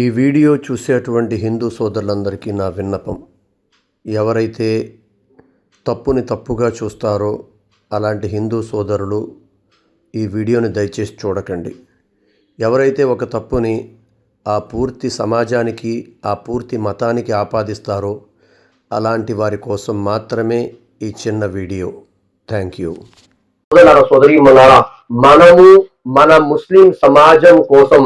ఈ వీడియో చూసేటువంటి హిందూ సోదరులందరికీ నా విన్నపం. ఎవరైతే తప్పుని తప్పుగా చూస్తారో అలాంటి హిందూ సోదరులు ఈ వీడియోని దయచేసి చూడకండి. ఎవరైతే ఒక తప్పుని ఆ పూర్తి సమాజానికి ఆ పూర్తి మతానికి ఆపాదిస్తారో అలాంటి వారి కోసం మాత్రమే ఈ చిన్న వీడియో. Thank you. సోదరి మనము మన ముస్లిం సమాజం కోసం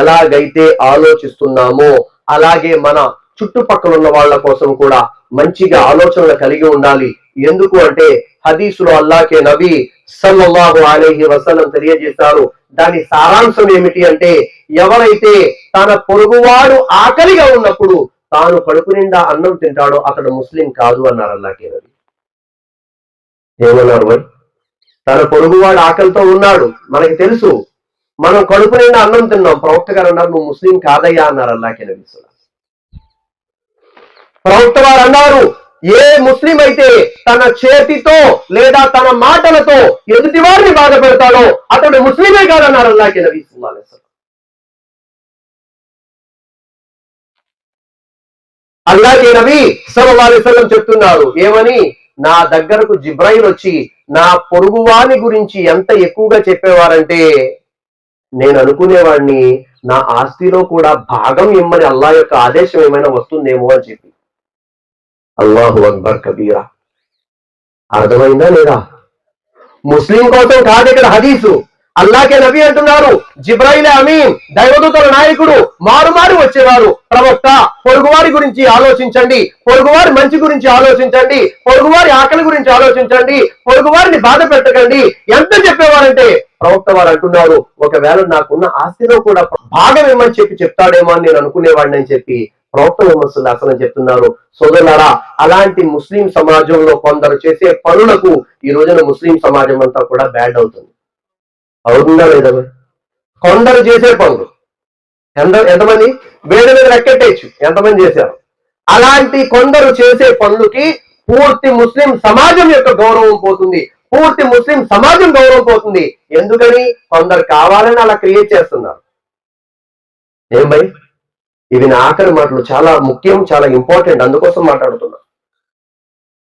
ఎలాగైతే ఆలోచిస్తున్నామో అలాగే మన చుట్టుపక్కల ఉన్న వాళ్ళ కోసం కూడా మంచిగా ఆలోచనలు కలిగి ఉండాలి. ఎందుకు అంటే హదీసులో అల్లాకే నబీ సల్లల్లాహు అలైహి వసలం తెలియజేశారు. దాని సారాంశం ఏమిటి అంటే ఎవరైతే తన పొరుగువాడు ఆకలిగా ఉన్నప్పుడు తాను కడుపు నిండా అన్నం తింటాడో అతడు ముస్లిం కాదు అన్నారు అల్లాకే నబీ. ఏమన్నారు మరి? తన పొరుగువాడు ఆకలితో ఉన్నాడు. మనకి తెలుసు మనం కడుపు నిండా అన్నం తిన్నాం. ప్రవక్త గారు అన్నారు నువ్వు ముస్లిం కాదయ్యా అన్నారు అల్లాకి నబీసులా ప్రవక్త వారు అన్నారు ఏ ముస్లిం అయితే తన చేతితో లేదా తన మాటలతో ఎదుటి వారిని బాధ పెడతాడో అతడు ముస్లిమే కాదన్నారు అల్లాకి నబీసుల్లా అల్లాకే నబీ సల్లల్లాహు చెప్తున్నారు ఏమని? నా దగ్గరకు జిబ్రాయిల్ వచ్చి నా పొరుగువాని గురించి ఎంత ఎక్కువగా చెప్పేవారంటే నేను అనుకునేవాడిని నా ఆస్తిలో కూడా భాగం ఇమ్మని అల్లా యొక్క ఆదేశం ఏమైనా వస్తుందేమో అని చెప్పి. అల్లాహు అక్బర్ కబీరా. అర్థమైందా లేదా? ముస్లిం కోసం కాదు ఇక్కడ హదీసు. అల్లాకే నవి అంటున్నారు. జిబ్రాయిల్ అమీన్. దైవదూతల నాయకుడు మారుమారు వచ్చేవారు. ప్రవక్త పొరుగువారి గురించి ఆలోచించండి. పొరుగువారి మంచి గురించి ఆలోచించండి. పొరుగువారి ఆకలి గురించి ఆలోచించండి. పొరుగువారిని బాధ పెట్టకండి. ఎంత చెప్పేవారంటే ప్రవక్త వారు అంటున్నారు ఒకవేళ నాకున్న ఆస్తిలో కూడా భాగం ఏమని చెప్పి చెప్తాడేమో అని నేను అనుకునేవాడిని అని చెప్పి ప్రవక్త ముహమ్మద్ అసలు చెప్తున్నారు. సోదరులారా అలాంటి ముస్లిం సమాజంలో కొందరు చేసే పనులకు ఈ రోజున ముస్లిం సమాజం అంతా కూడా బ్యాడ్ అవుతుంది. అవుతుందా లేదా? కొందరు చేసే పనులు. ఎంత ఎంతమంది? వేడి మీద రెక్కెట్టేయచ్చు ఎంతమంది చేశారు? అలాంటి కొందరు చేసే పనులకి పూర్తి ముస్లిం సమాజం యొక్క గౌరవం పోతుంది. పూర్తి ముస్లిం సమాజం గౌరవం పోతుంది. ఎందుకని? కొందరు కావాలని అలా క్రియేట్ చేస్తున్నారు. ఏం భయ్? ఇవి నా ఆఖరి మాటలు. చాలా ముఖ్యం చాలా ఇంపార్టెంట్. అందుకోసం మాట్లాడుతున్నా.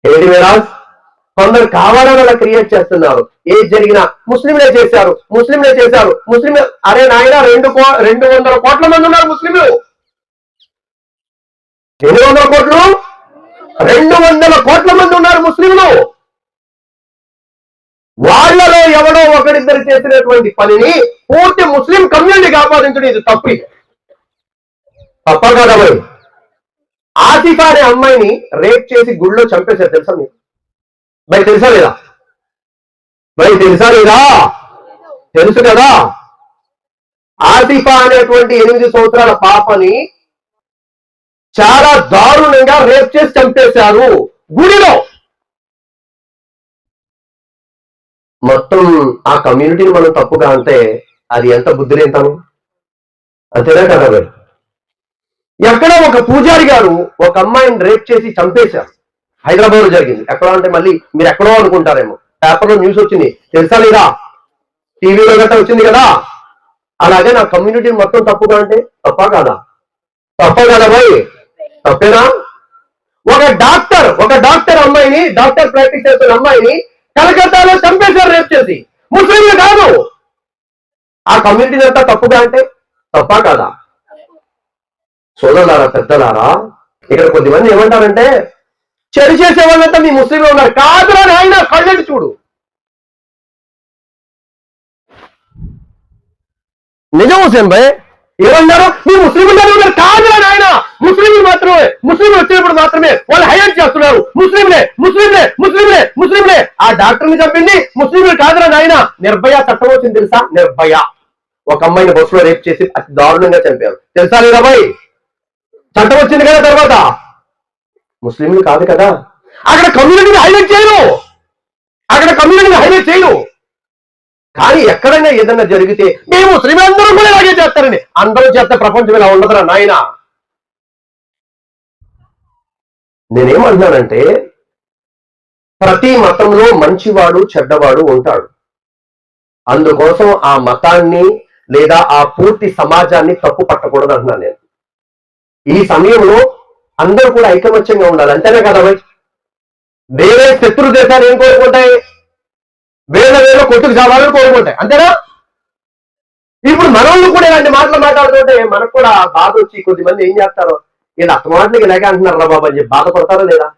ఏంటి మీరాజ్? కొందరు కావాలని అలా క్రియేట్ చేస్తున్నారు. ఏది జరిగినా ముస్లింలే చేశారు ముస్లింలే చేశారు ముస్లిం అరే నాయన రెండు కో రెండు వందల కోట్ల మంది ఉన్నారు ముస్లింలు. ఎన్ని వందల కోట్లు? రెండు వందల కోట్ల మంది ఉన్నారు ముస్లింలు. వాళ్ళలో ఎవడో ఒకరిద్దరు చేసినటువంటి పనిని పూర్తి ముస్లిం కమ్యూనిటీకి ఆపాదించడం ఇది తప్పి. తప్ప కదా ఆసిఫా అనే అమ్మాయిని రేప్ చేసి గుళ్ళో చంపేశారు తెలుసా మీకు? మరి తెలుసా లేదా? మరి తెలుసా లేదా? తెలుసు కదా? ఆసిఫా అనేటువంటి ఎనిమిది సంవత్సరాల పాపని చాలా దారుణంగా రేప్ చేసి చంపేశారు గుడిలో. మొత్తం ఆ కమ్యూనిటీని మనం తప్పుగా అంటే అది ఎంత బుద్ధిలేంతనం? అంతేనా కదా మరి? ఎక్కడ ఒక పూజారి గారు ఒక అమ్మాయిని రేప్ చేసి చంపేశారు. హైదరాబాద్లో జరిగింది. ఎక్కడ అంటే మళ్ళీ మీరు ఎక్కడో అనుకుంటారేమో. పేపర్లో న్యూస్ వచ్చింది. తెలుసా లేదా? టీవీలో గట్రా వచ్చింది కదా? అలాగే నా కమ్యూనిటీ మొత్తం తప్పుగా అంటే తప్ప కాదా? తప్ప కదా బాయ్? తప్పేనా? ఒక డాక్టర్ ఒక డాక్టర్ అమ్మాయిని డాక్టర్ ప్రాక్టీస్ చేస్తున్న అమ్మాయిని కలకత్తాలో చంపేశారు రేపు చేసి. ముస్లింలు కాదు. ఆ కమ్యూనిటీ అంతా తప్పుగా అంటే తప్ప కాదా? సోదరులారా పెద్దలారా ఇక్కడ కొద్దిమంది ఏమంటారంటే చెడు చేసే వాళ్ళంతా మీ ముస్లింలు ఉన్నారు. కాదురా నాయన కళ్ళని చూడు. నిజం హుసేన్ భయ్ ఏమన్నారు మీ ముస్లింలు ఉన్నారు? కాదురా నాయన ముస్లింలు మాత్రమే ముస్లింలు వచ్చినప్పుడు మాత్రమే వాళ్ళు హైలైట్ చేస్తున్నారు. ముస్లింలే ముస్లింలే ముస్లింలే ముస్లింలే. ఆ డాక్టర్ని చంపింది ముస్లింలు కాదురా నాయన. నిర్భయ చట్టం వచ్చింది తెలుసా? నిర్భయ. ఒక అమ్మాయిని బస్సులో రేప్ చేసి అతి దారుణంగా చంపారు. తెలుసా లేదా భయ్? చట్టం వచ్చింది కదా తర్వాత. ముస్లింలు కాదు కదా? అక్కడ కమ్యూనిటీని హైలైట్ చేయను! అక్కడ కమ్యూనిటీని హైలైట్ చేయను! కానీ ఎక్కడైనా ఏదైనా జరిగితే మేము ముస్లిం అందరూ కూడా ఇలాగే చేస్తారని అందరూ చేస్తే ప్రపంచం ఇలా ఉండదురా నాయన! నేనేమంటున్నానంటే ప్రతి మతంలో మంచివాడు చెడ్డవాడు ఉంటాడు. అందుకోసం ఆ మతాన్ని లేదా ఆ పూర్తి సమాజాన్ని తప్పు పట్టకూడదు అంటున్నాను నేను. ఈ సమయంలో అందరూ కూడా ఐకమత్యంగా ఉండాలి. అంతేనే కదా భయ్ వేరే శత్రు దేశాలు ఏం కోరుకుంటాయి? వేల వేల కొట్టుకు చావాలని కోరుకుంటాయి. అంతేనా? ఇప్పుడు మనల్ని కూడా ఇలాంటి మాటలు మాట్లాడుతుంటే మనకు కూడా బాధ వచ్చి కొద్దిమంది ఏం చేస్తారు? వీళ్ళు అత్త మాటలకి ఇలాగే అంటున్నారు రా బాబు అని చెప్పి బాధపడతారా లేదా?